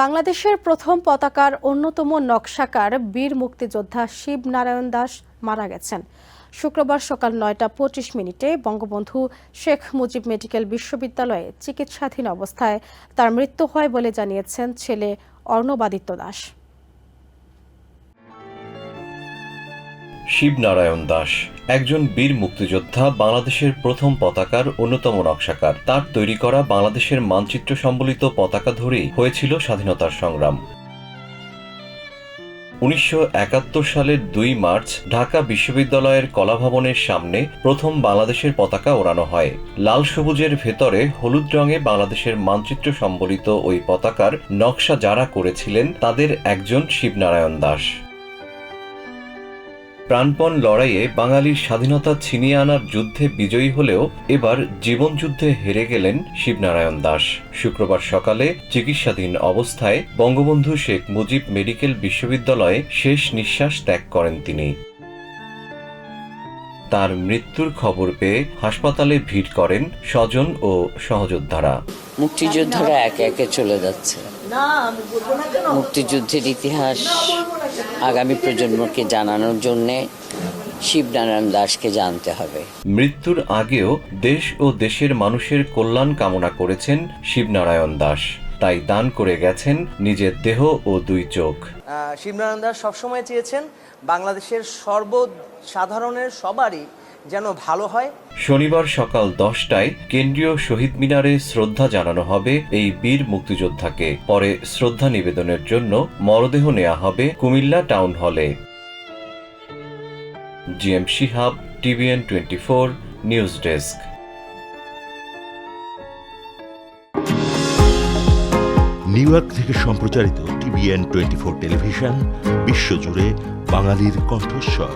বাংলাদেশের প্রথম পতাকার অন্যতম নকশাকার বীর মুক্তিযোদ্ধা শিবনারায়ণ দাস মারা গেছেন। শুক্রবার সকাল নয়টা পঁচিশ মিনিটে বঙ্গবন্ধু শেখ মুজিব মেডিকেল বিশ্ববিদ্যালয়ে চিকিৎসাধীন অবস্থায় তার মৃত্যু হয় বলে জানিয়েছেন ছেলে অর্ণবাদিত্য দাস। শিবনারায়ণ দাস, একজন বীর মুক্তিযোদ্ধা, বাংলাদেশের প্রথম পতাকার অন্যতম নকশাকার। তার তৈরি করা বাংলাদেশের মানচিত্র সম্বলিত পতাকা ধরেই হয়েছিল স্বাধীনতার সংগ্রাম। উনিশশো একাত্তর সালের দুই মার্চ ঢাকা বিশ্ববিদ্যালয়ের কলাভবনের সামনে প্রথম বাংলাদেশের পতাকা ওড়ানো হয়। লাল সবুজের ভেতরে হলুদ রঙে বাংলাদেশের মানচিত্র সম্বলিত ওই পতাকার নকশা যারা করেছিলেন, তাদের একজন শিবনারায়ণ দাস। প্রাণপণ লড়াইয়ে বাঙালির স্বাধীনতা ছিনিয়ে আনার যুদ্ধে বিজয়ী হলেও এবার জীবনযুদ্ধে হেরে গেলেন শিবনারায়ণ দাস। শুক্রবার সকালে চিকিৎসাধীন অবস্থায় বঙ্গবন্ধু শেখ মুজিব মেডিকেল বিশ্ববিদ্যালয়ে শেষ নিঃশ্বাস ত্যাগ করেন তিনি। তার মৃত্যুর খবর পেয়ে হাসপাতালে ভিড় করেন স্বজন ও সহযোদ্ধারা। মুক্তিযোদ্ধারা একে একে চলে যাচ্ছে। মুক্তিযুদ্ধের ইতিহাস আগামী প্রজন্মকে জানানোর জন্যে শিবনারায়ণ দাসকে জানতে হবে। মৃত্যুর আগেও দেশ ও দেশের মানুষের কল্যাণ কামনা করেছেন শিবনারায়ণ দাস। তাই দান করে গেছেন নিজের দেহ ও দুই চোখ। শিবনারায়ণ দাস সবসময় চেয়েছেন বাংলাদেশের সর্বসাধারণের সবারই যেন ভালো হয়। শনিবার সকাল দশটায় কেন্দ্রীয় শহীদ মিনারে শ্রদ্ধা জানানো হবে এই বীর মুক্তিযোদ্ধাকে। পরে শ্রদ্ধা নিবেদনের জন্য মরদেহ নেওয়া হবে কুমিল্লা টাউন হলে। GM Shihab TVN twenty four news desk. New York থেকে সম্প্রচারিত টিভিএন টোয়েন্টি ফোর টেলিভিশন বিশ্বজুড়ে বাঙালির কণ্ঠস্বর।